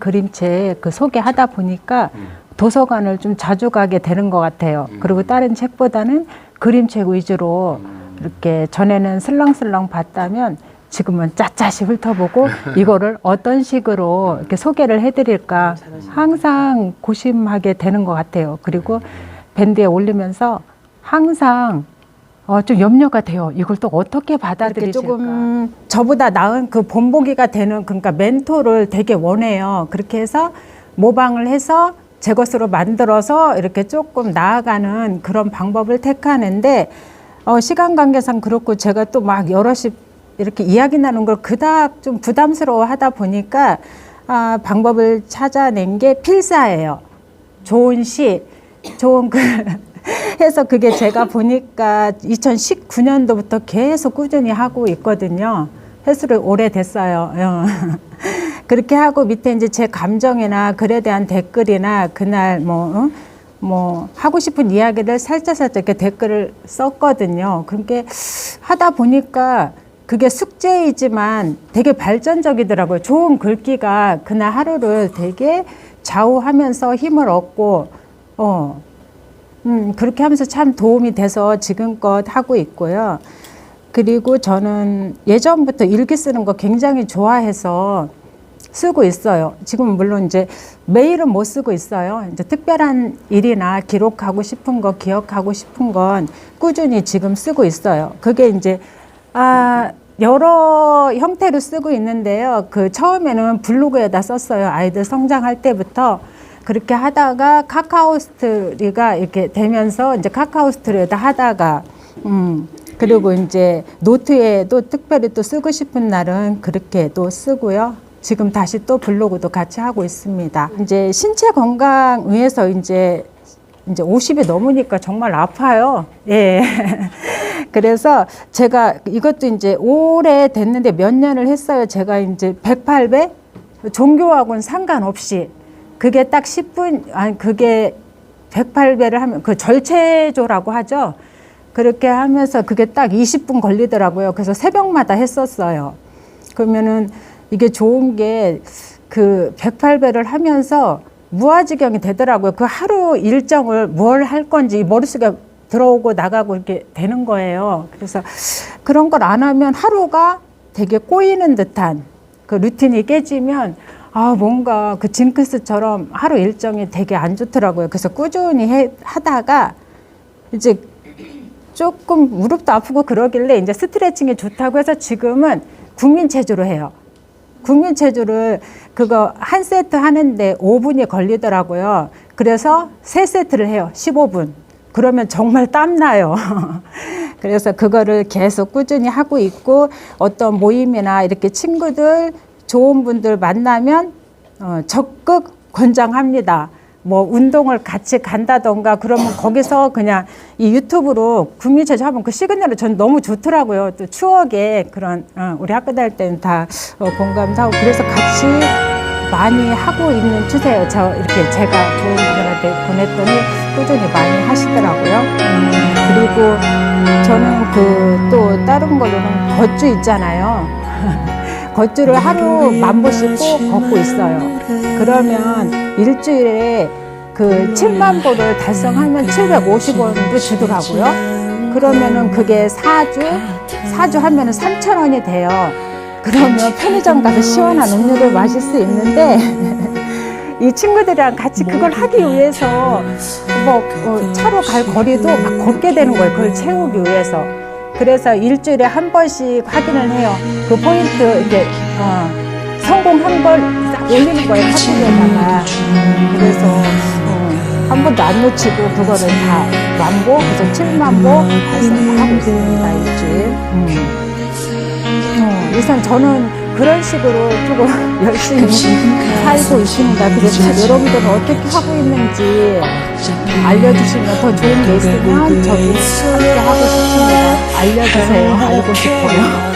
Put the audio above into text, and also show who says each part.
Speaker 1: 그림책 그 소개하다 보니까 도서관을 좀 자주 가게 되는 것 같아요. 그리고 다른 책보다는 그림책 위주로 이렇게 전에는 슬렁슬렁 봤다면 지금은 짜짜시 훑어보고 이거를 어떤 식으로 이렇게 소개를 해드릴까 항상 고심하게 되는 것 같아요. 그리고 밴드에 올리면서 항상 어, 좀 염려가 돼요. 이걸 또 어떻게 받아들이실까?
Speaker 2: 조금 저보다 나은 그 본보기가 되는 그러니까 멘토를 되게 원해요. 그렇게 해서 모방을 해서 제 것으로 만들어서 이렇게 조금 나아가는 그런 방법을 택하는데 어, 시간 관계상 그렇고 제가 또 막 여럿이 이렇게 이야기 나눈 걸 그닥 좀 부담스러워 하다 보니까 아, 방법을 찾아낸 게 필사예요. 좋은 시, 좋은 글 해서 그게 제가 보니까 2019년도부터 계속 꾸준히 하고 있거든요. 횟수를 오래됐어요. 어. 그렇게 하고 밑에 이제 제 감정이나 글에 대한 댓글이나 그날 뭐, 어? 뭐 하고 싶은 이야기를 살짝살짝 이렇게 댓글을 썼거든요. 그렇게 하다 보니까 그게 숙제이지만 되게 발전적이더라고요. 좋은 글귀가 그날 하루를 되게 좌우하면서 힘을 얻고, 어, 음, 그렇게 하면서 참 도움이 돼서 지금껏 하고 있고요. 그리고 저는 예전부터 일기 쓰는 거 굉장히 좋아해서 쓰고 있어요. 지금 물론 이제 매일은 못 쓰고 있어요. 이제 특별한 일이나 기록하고 싶은 거, 기억하고 싶은 건 꾸준히 지금 쓰고 있어요. 그게 이제 아 여러 형태로 쓰고 있는데요. 그 처음에는 블로그에다 썼어요. 아이들 성장할 때부터 그렇게 하다가 카카오스트리가 이렇게 되면서 이제 카카오스트리에다 하다가 음 그리고 이제 노트에도 특별히 또 쓰고 싶은 날은 그렇게 또 쓰고요. 지금 다시 또 블로그도 같이 하고 있습니다. 이제 신체 건강 위해서 이제 이제 50이 넘으니까 정말 아파요. 예. 그래서 제가 이것도 이제 오래 됐는데 몇 년을 했어요. 제가 이제 108배 종교하고는 상관없이 그게 딱 10분 아니 그게 108배를 하면 그 절체조라고 하죠. 그렇게 하면서 그게 딱 20분 걸리더라고요. 그래서 새벽마다 했었어요. 그러면은 이게 좋은 게 그 108배를 하면서 무아지경이 되더라고요. 그 하루 일정을 뭘 할 건지 머릿속에 들어오고 나가고 이렇게 되는 거예요. 그래서 그런 걸 안 하면 하루가 되게 꼬이는 듯한 그 루틴이 깨지면 아 뭔가 그 징크스처럼 하루 일정이 되게 안 좋더라고요. 그래서 꾸준히 해, 하다가 이제 조금 무릎도 아프고 그러길래 이제 스트레칭이 좋다고 해서 지금은 국민 체조로 해요. 국민 체조를 그거 한 세트 하는데 5분이 걸리더라고요. 그래서 세 세트를 해요. 15분. 그러면 정말 땀나요. 그래서 그거를 계속 꾸준히 하고 있고 어떤 모임이나 이렇게 친구들 좋은 분들 만나면 어, 적극 권장합니다. 뭐 운동을 같이 간다던가 그러면 거기서 그냥 이 유튜브로 국민체조 하면 그 시그널이 전 너무 좋더라고요. 또 추억에 그런 어, 우리 학교 다닐 때는 다 어, 공감도 하고 그래서 같이 많이 하고 있는 추세예요. 저 이렇게 제가 좋은 분들한테 보냈더니 꾸준히 많이 하시더라고요. 음, 그리고 저는 그 또 다른 걸로는 걷주 있잖아요. 걷주를 하루 만 보씩 꼭 걷고 있어요. 그러면 일주일에 그 7만 보를 달성하면 750원도 주더라고요. 그러면은 그게 4주, 4주 하면은 3천 원이 돼요. 그러면 편의점 가서 시원한 음료를 마실 수 있는데 이 친구들이랑 같이 그걸 하기 위해서 뭐 어, 차로 갈 거리도 막 걷게 되는 거예요. 그걸 채우기 위해서. 그래서 일주일에 한 번씩 확인을 해요. 그 포인트 이렇게 어, 성공한 걸싹 올리는 거예요. 카톡에다가. 그래서 어, 한 번도 안 놓치고 그거를 다 만보, 그래서 7만 보 달성하고 있습니다. 일주일. 음. 어, 우선 저는 그런 식으로 조금 열심히 살고 있습니다. 그래서 여러분들은 어떻게 하고 있는지 알려주시면 더 좋은 게 있으면 저도 함께 하고 싶습니다. 알려주세요. 알고 싶어요.